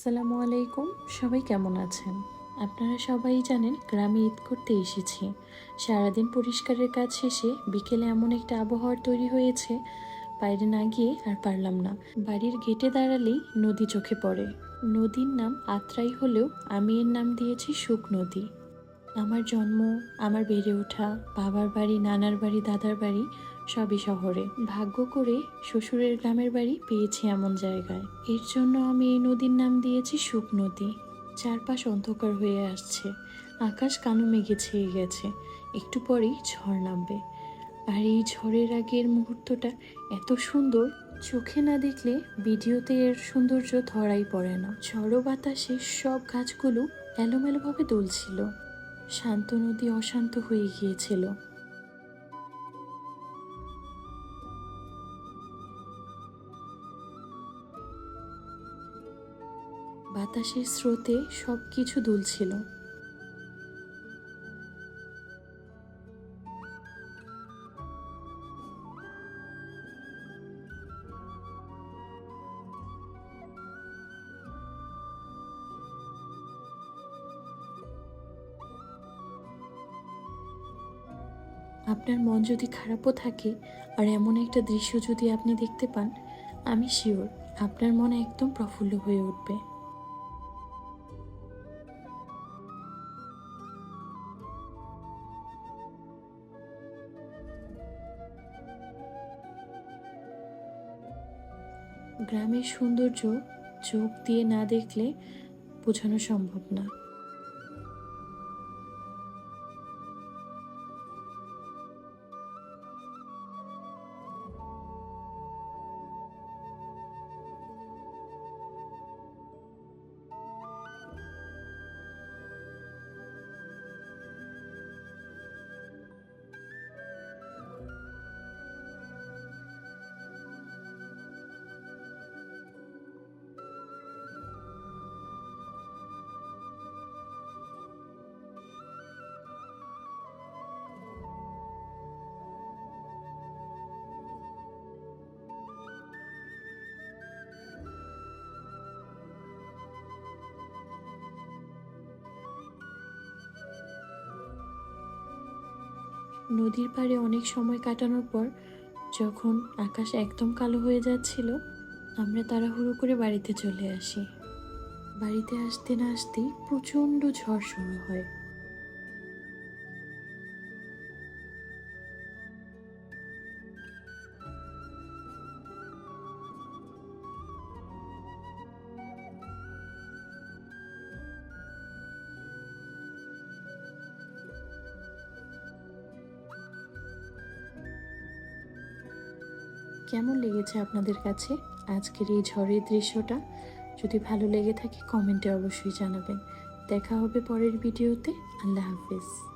আসসালামু আলাইকুম, সবাই কেমন আছেন? আপনারা সবাই জানেন গ্রামে ঈদ করতে এসেছি। সারাদিন পরিষ্কারের কাজ শেষে বিকেলে এমন একটা আবহাওয়ার তৈরি হয়েছে, বাইরে না গিয়ে আর পারলাম না। বাড়ির গেটে দাঁড়ালেই নদী চোখে পড়ে। নদীর নাম আত্রাই হলেও আমি এর নাম দিয়েছি সুখ নদী আমার জন্ম, আমার বেড়ে ওঠা, বাবার বাড়ি, নানার বাড়ি, দাদার বাড়ি সবই শহরে। ভাগ্য করে শ্বশুরের গ্রামের বাড়ি পেয়েছি এমন জায়গায়। এর জন্য আমি এই নদীর নাম দিয়েছি সুখ নদী। চারপাশ অন্ধকার হয়ে আসছে। আকাশ কালো মেঘে ছেয়ে গেছে। একটু পরেই ঝড় নামবে। আর এই ঝড়ের আগের মুহূর্তটা এত সুন্দর, চোখে না দেখলে ভিডিওতে এর সৌন্দর্য ধরাই পড়ে না। ঝড়ো বাতাসে সব গাছগুলো এলোমেলোভাবে দুলছিল। শান্ত নদী অশান্ত হয়ে গিয়েছিল। বাতাসের স্রোতে সব কিছু দুলছিল। আপনার মন যদি খারাপও থাকে আর এমন একটা দৃশ্য যদি আপনি দেখতে পান, আমি শিওর আপনার মন একদম প্রফুল্ল হয়ে উঠবে। গ্রামের সৌন্দর্য চোখ দিয়ে না দেখলে বোঝানো সম্ভব না। নদীর পাড়ে অনেক সময় কাটানোর পর যখন আকাশ একদম কালো হয়ে যাচ্ছিল, আমরা তাড়াহুড়ো করে বাড়িতে চলে আসি। বাড়িতে আসতে না আসতেই প্রচণ্ড ঝড় শুরু হয়। কেমন লেগেছে আপনাদের কাছে আজকের এই ঝড়ের দৃশ্যটা? যদি ভালো লেগে থাকে কমেন্টে অবশ্যই জানাবেন। দেখা হবে পরের ভিডিওতে। আল্লাহ হাফিজ।